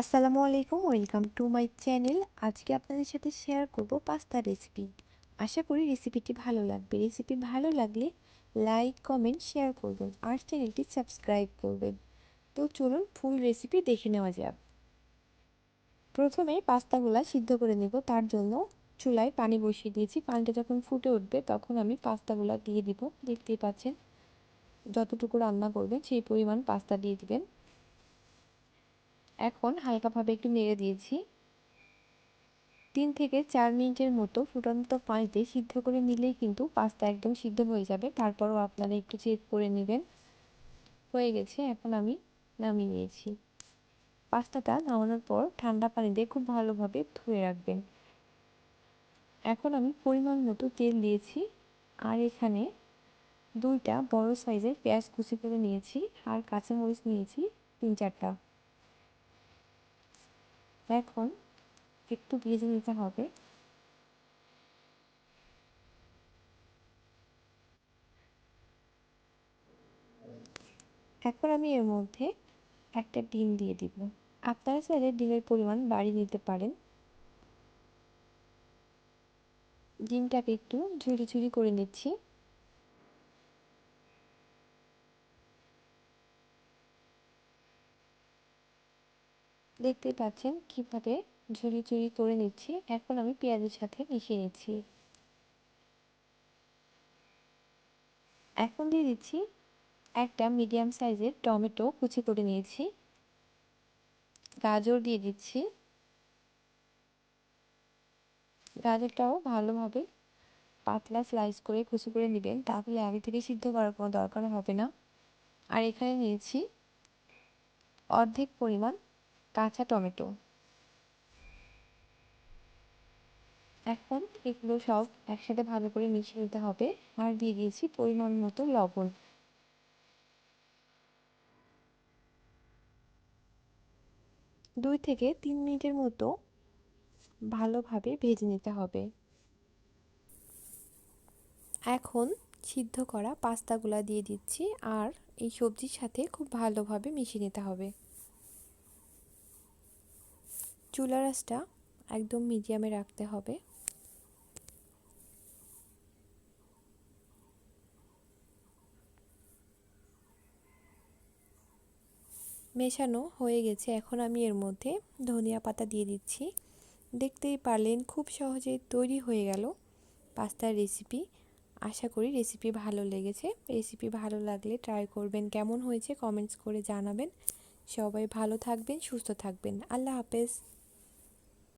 আসসালামু আলাইকুম welcome to my channel. আজকে আপনাদের সাথে শেয়ার করব পাস্তা রেসিপি। আশা করি রেসিপিটি ভালো লাগবে। রেসিপি ভালো লাগলে লাইক, কমেন্ট, শেয়ার করবেন আর চ্যানেলটি সাবস্ক্রাইব করবেন। তো চলুন ফুল রেসিপি দেখে নেওয়া যাক। প্রথমে পাস্তাগুলা সিদ্ধ করে নেব। তার জন্য চুলায় পানি বসিয়ে দিয়েছি। পানিটা যখন ফুটে উঠবে, তখন আমি পাস্তাগুলা দিয়ে দিব। দেখতেই পাচ্ছেন, যতটুকু রান্না করবেন, সেই পরিমাণ পাস্তা দিয়ে দিবেন। এখন হালকাভাবে একটু নেড়ে দিয়েছি। তিন থেকে চার মিনিটের মতো ফুটন্ত পানিতে সিদ্ধ করে নিলেই কিন্তু পাস্তা একদম সিদ্ধ হয়ে যাবে। তারপরও আপনারা একটু চেক করে নেবেন। হয়ে গেছে, এখন আমি নামিয়ে নিয়েছি। পাস্তাটা নামানোর পর ঠান্ডা পানি দিয়ে খুব ভালোভাবে ধুয়ে রাখবেন। এখন আমি পরিমাণ মতো তেল দিয়েছি আর এখানে দুইটা বড় সাইজের পেঁয়াজ কুচি করে নিয়েছি আর কাঁচামরিচ নিয়েছি তিন চারটা। এখন একটু ভেজে নিতে হবে। এখন আমি এর মধ্যে একটা ডিম দিয়ে দিব। আপনারা চাইলে ডিমের পরিমাণ বাড়িয়ে দিতে পারেন। ডিমটাকে একটু ঝুড়ি ঝুড়ি করে নিচ্ছি। দেখতেই পাচ্ছেন কীভাবে ঝুড়ি ঝুড়ি করে নিচ্ছি। এখন আমি পেঁয়াজের সাথে মিশিয়ে নিচ্ছি। এখন দিয়ে দিচ্ছি একটা মিডিয়াম সাইজের টমেটো কুচি করে নিয়েছি। গাজর দিয়ে দিচ্ছি। গাজরটাও ভালোভাবে পাতলা স্লাইস করে কুচি করে নেবেন, তাহলে আগে থেকে সিদ্ধ করার কোনো দরকার হবে না। আর এখানে নিয়েছি অর্ধেক পরিমাণ কাঁচা টমেটো। এখন এগুলো সব একসাথে ভালো করে মিশিয়ে নিতে হবে আর দিয়ে দিয়েছি পরিমাণ মতো লবণ। দুই থেকে তিন মিনিটের মতো ভালোভাবে ভেজে নিতে হবে। এখন সিদ্ধ করা পাস্তাগুলা দিয়ে দিচ্ছি আর এই সবজির সাথে খুব ভালোভাবে মিশিয়ে নিতে হবে। চুলা রাসটা একদম মিডিয়ামে রাখতে হবে। মেশানো হয়ে গেছে। এখন আমি এর মধ্যে ধনিয়া পাতা দিয়ে দিচ্ছি। দেখতেই পারলেন খুব সহজে তৈরি হয়ে গেল পাস্তার রেসিপি। আশা করি রেসিপি ভালো লেগেছে। রেসিপি ভালো লাগলে ট্রাই করবেন। কেমন হয়েছে কমেন্টস করে জানাবেন। সবাই ভালো থাকবেন, সুস্থ থাকবেন। আল্লাহ হাফেজ।